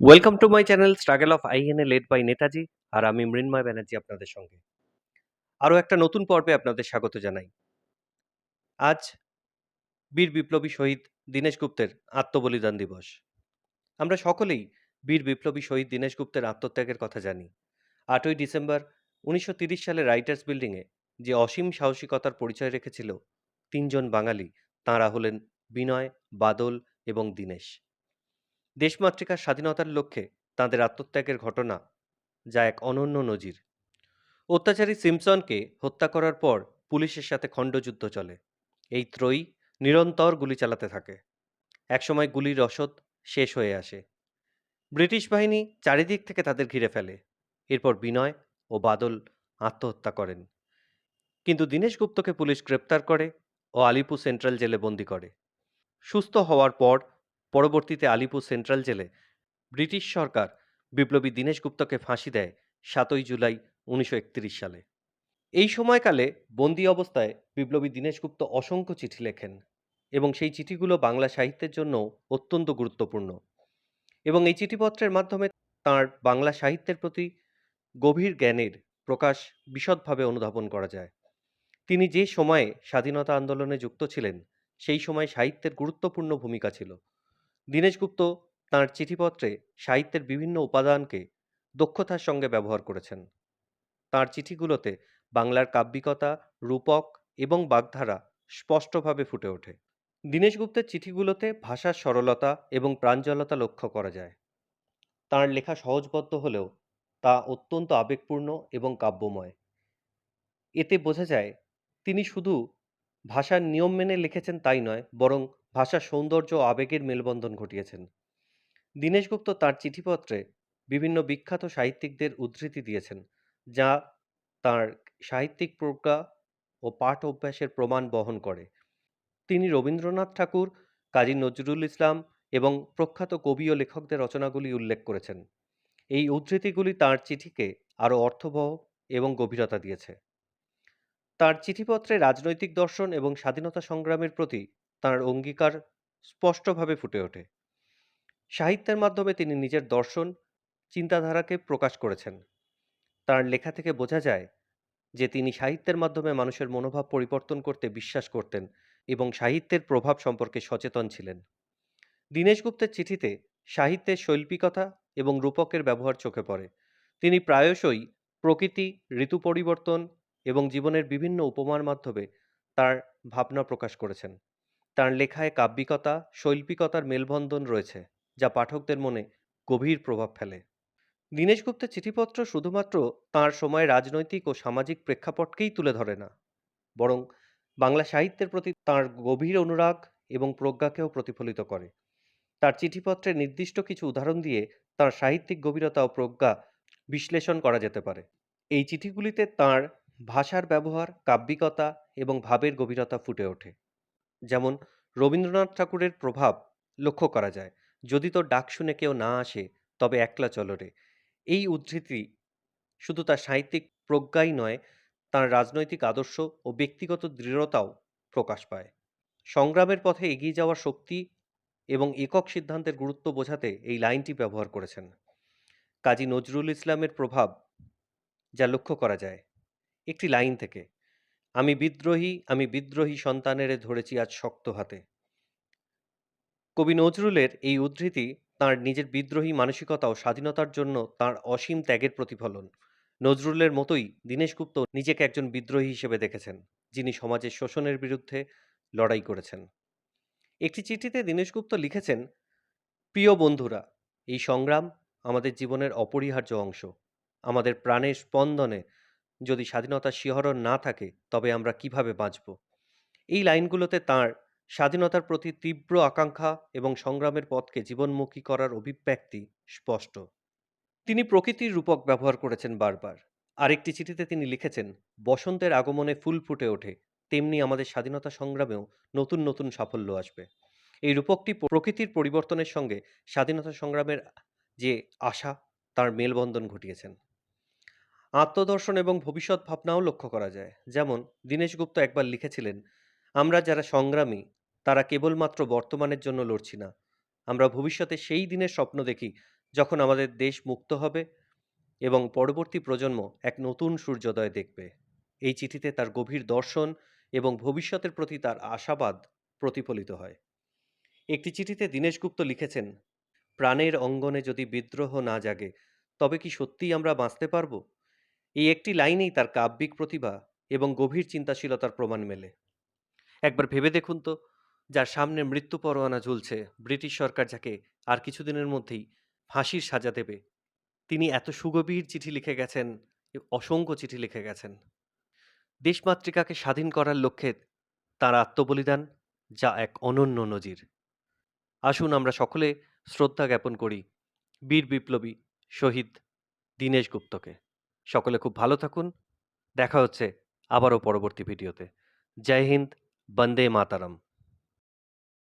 Welcome to my channel struggle of INA led by Netaji আর আমি মৃন্ময় ব্যানার্জি আপনাদের সঙ্গে। আরও একটা নতুন পর্বে আপনাদের স্বাগত জানাই। আজ বীর বিপ্লবী শহীদ দীনেশ গুপ্তের আত্মবলিদান দিবস। আমরা সকলেই বীর বিপ্লবী শহীদ দীনেশ গুপ্তের আত্মত্যাগের কথা জানি। আটই ডিসেম্বর উনিশশো সালে রাইটার্স বিল্ডিংয়ে যে অসীম সাহসিকতার পরিচয় রেখেছিল তিনজন বাঙালি, তাঁরা হলেন বিনয়, বাদল এবং দীনেশ। দেশমাতৃকার স্বাধীনতার লক্ষ্যে তাঁদের আত্মত্যাগের ঘটনা যা এক অনন্য নজির। অত্যাচারী সিমসনকে হত্যা করার পর পুলিশের সাথে খণ্ডযুদ্ধ চলে। এই ত্রয়ী নিরন্তর গুলি চালাতে থাকে। একসময় গুলির রসদ শেষ হয়ে আসে। ব্রিটিশ বাহিনী চারিদিক থেকে তাদের ঘিরে ফেলে। এরপর বিনয় ও বাদল আত্মহত্যা করেন। কিন্তু দীনেশ গুপ্তকে পুলিশ গ্রেপ্তার করে ও আলিপুর সেন্ট্রাল জেলে বন্দি করে। সুস্থ হওয়ার পর পরবর্তীতে আলিপুর সেন্ট্রাল জেলে ব্রিটিশ সরকার বিপ্লবী দীনেশ গুপ্তকে ফাঁসি দেয় সাতই জুলাই উনিশশো একত্রিশ সালে। এই সময়কালে বন্দি অবস্থায় বিপ্লবী দীনেশ গুপ্ত অসংখ্য চিঠি লেখেন এবং সেই চিঠিগুলো বাংলা সাহিত্যের জন্য অত্যন্ত গুরুত্বপূর্ণ। এবং এই চিঠিপত্রের মাধ্যমে তাঁর বাংলা সাহিত্যের প্রতি গভীর জ্ঞানের প্রকাশ বিশদভাবে অনুধাবন করা যায়। তিনি যে সময়ে স্বাধীনতা আন্দোলনে যুক্ত ছিলেন, সেই সময় সাহিত্যের গুরুত্বপূর্ণ ভূমিকা ছিল। দীনেশ গুপ্ত তাঁর চিঠিপত্রে সাহিত্যের বিভিন্ন উপাদানকে দক্ষতার সঙ্গে ব্যবহার করেছেন। তাঁর চিঠিগুলোতে বাংলার কাব্যিকতা, রূপক এবং বাগধারা স্পষ্টভাবে ফুটে ওঠে। দীনেশ গুপ্তের চিঠিগুলোতে ভাষার সরলতা এবং প্রাঞ্জলতা লক্ষ্য করা যায়। তাঁর লেখা সহজবদ্ধ হলেও তা অত্যন্ত আবেগপূর্ণ এবং কাব্যময়। এতে বোঝা যায়, তিনি শুধু ভাষার নিয়ম মেনে লিখেছেন তাই নয়, বরং ভাষার সৌন্দর্য ও আবেগের মেলবন্ধন ঘটিয়েছেন। দীনেশ গুপ্ত তাঁর চিঠিপত্রে বিভিন্ন বিখ্যাত সাহিত্যিকদের উদ্ধৃতি দিয়েছেন, যা তাঁর সাহিত্যিক প্রজ্ঞা ও পাঠ অভ্যাসের প্রমাণ বহন করে। তিনি রবীন্দ্রনাথ ঠাকুর, কাজী নজরুল ইসলাম এবং প্রখ্যাত কবি ও লেখকদের রচনাগুলি উল্লেখ করেছেন। এই উদ্ধৃতিগুলি তাঁর চিঠিকে আরও অর্থবহ এবং গভীরতা দিয়েছে। তাঁর চিঠিপত্রে রাজনৈতিক দর্শন এবং স্বাধীনতা সংগ্রামের প্রতি তাঁর অঙ্গীকার স্পষ্টভাবে ফুটে ওঠে। সাহিত্যের মাধ্যমে তিনি নিজের দর্শন, চিন্তাধারাকে প্রকাশ করেছেন। তাঁর লেখা থেকে বোঝা যায় যে তিনি সাহিত্যের মাধ্যমে মানুষের মনোভাব পরিবর্তন করতে বিশ্বাস করতেন এবং সাহিত্যের প্রভাব সম্পর্কে সচেতন ছিলেন। দীনেশ গুপ্তের চিঠিতে সাহিত্যের শৈল্পিকতা এবং রূপকের ব্যবহার চোখে পড়ে। তিনি প্রায়শই প্রকৃতি, ঋতু পরিবর্তন এবং জীবনের বিভিন্ন উপমার মাধ্যমে তার ভাবনা প্রকাশ করেছেন। তার লেখায় কাব্যিকতা, শৈল্পিকতার মেলবন্ধন রয়েছে, যা পাঠকদের মনে গভীর প্রভাব ফেলে। দীনেশ গুপ্তের চিঠিপত্র শুধুমাত্র তাঁর সময় রাজনৈতিক ও সামাজিক প্রেক্ষাপটকেই তুলে ধরে না, বরং বাংলা সাহিত্যের প্রতি তাঁর গভীর অনুরাগ এবং প্রজ্ঞাকেও প্রতিফলিত করে। তার চিঠিপত্রে নির্দিষ্ট কিছু উদাহরণ দিয়ে তাঁর সাহিত্যিক গভীরতা ও প্রজ্ঞা বিশ্লেষণ করা যেতে পারে। এই চিঠিগুলিতে তাঁর ভাষার ব্যবহার, কাব্যিকতা এবং ভাবের গভীরতা ফুটে ওঠে। যেমন রবীন্দ্রনাথ ঠাকুরের প্রভাব লক্ষ্য করা যায়। যদি তোর ডাক শুনে কেউ না আসে, তবে একলা চলরে এই উদ্ধৃতি শুধু তার সাহিত্যিক প্রজ্ঞাই নয়, তার রাজনৈতিক আদর্শ ও ব্যক্তিগত দৃঢ়তাও প্রকাশ পায়। সংগ্রামের পথে এগিয়ে যাওয়ার শক্তি এবং একক সিদ্ধান্তের গুরুত্ব বোঝাতে এই লাইনটি ব্যবহার করেছেন। কাজী নজরুল ইসলামের প্রভাব যা লক্ষ্য করা যায়, একটি লাইন থেকে। আমি বিদ্রোহী আমি বিদ্রোহী সন্তানেরে ধরেছি আজ শক্ত হাতে। কবি নজরুলের এই উদ্ধৃতি তাঁর নিজের বিদ্রোহী মানসিকতা ও স্বাধীনতার জন্য তাঁর অসীম ত্যাগের প্রতিফলন। নজরুলের মতোই দীনেশ গুপ্ত নিজেকে একজন বিদ্রোহী হিসেবে দেখেছেন, যিনি সমাজের শোষণের বিরুদ্ধে লড়াই করেছেন। একটি চিঠিতে দীনেশ গুপ্ত লিখেছেন, প্রিয় বন্ধুরা, এই সংগ্রাম আমাদের জীবনের অপরিহার্য অংশ। আমাদের প্রাণের স্পন্দনে যদি স্বাধীনতার শিহরণ না থাকে, তবে আমরা কীভাবে বাঁচব? এই লাইনগুলোতে তাঁর স্বাধীনতার প্রতি তীব্র আকাঙ্ক্ষা এবং সংগ্রামের পথকে জীবনমুখী করার অভিব্যক্তি স্পষ্ট। তিনি প্রকৃতির রূপক ব্যবহার করেছেন বারবার। আরেকটি চিঠিতে তিনি লিখেছেন, বসন্তের আগমনে ফুল ফুটে ওঠে, তেমনি আমাদের স্বাধীনতা সংগ্রামেও নতুন নতুন সাফল্য আসবে। এই রূপকটি প্রকৃতির পরিবর্তনের সঙ্গে স্বাধীনতা সংগ্রামের যে আশা, তার মেলবন্ধন ঘটিয়েছেন। আত্মদর্শন এবং ভবিষ্যৎ ভাবনাও লক্ষ্য করা যায়। যেমন, দীনেশ গুপ্ত একবার লিখেছিলেন, আমরা যারা সংগ্রামী, তারা কেবলমাত্র বর্তমানের জন্য লড়ছি না। আমরা ভবিষ্যতে সেই দিনের স্বপ্ন দেখি যখন আমাদের দেশ মুক্ত হবে এবং পরবর্তী প্রজন্ম এক নতুন সূর্যোদয় দেখবে। এই চিঠিতে তার গভীর দর্শন এবং ভবিষ্যতের প্রতি তার আশাবাদ প্রতিফলিত হয়। একটি চিঠিতে দীনেশ গুপ্ত লিখেছেন, প্রাণের অঙ্গনে যদি বিদ্রোহ না জাগে, তবে কি সত্যিই আমরা বাঁচতে পারব? এই একটি লাইনেই তার কাব্যিক প্রতিভা এবং গভীর চিন্তাশীলতার প্রমাণ মেলে। একবার ভেবে দেখুন তো, যার সামনে মৃত্যু পরোয়ানা ঝুলছে, ব্রিটিশ সরকার যাকে আর কিছুদিনের মধ্যেই ফাঁসির সাজা দেবে। তিনি এত সুগভীর চিঠি লিখে গেছেন অসংখ্য চিঠি লিখে গেছেন। দেশমাতৃকাকে স্বাধীন করার লক্ষ্যে তার আত্মবলিদান যা এক অনন্য নজির। আসুন আমরা সকলে শ্রদ্ধা জ্ঞাপন করি বীর বিপ্লবী শহীদ দীনেশ গুপ্তকে। সকলে খুব ভালো থাকুন। দেখা হচ্ছে আবারও পরবর্তী ভিডিওতে। জয় হিন্দ বন্দে মাতারম।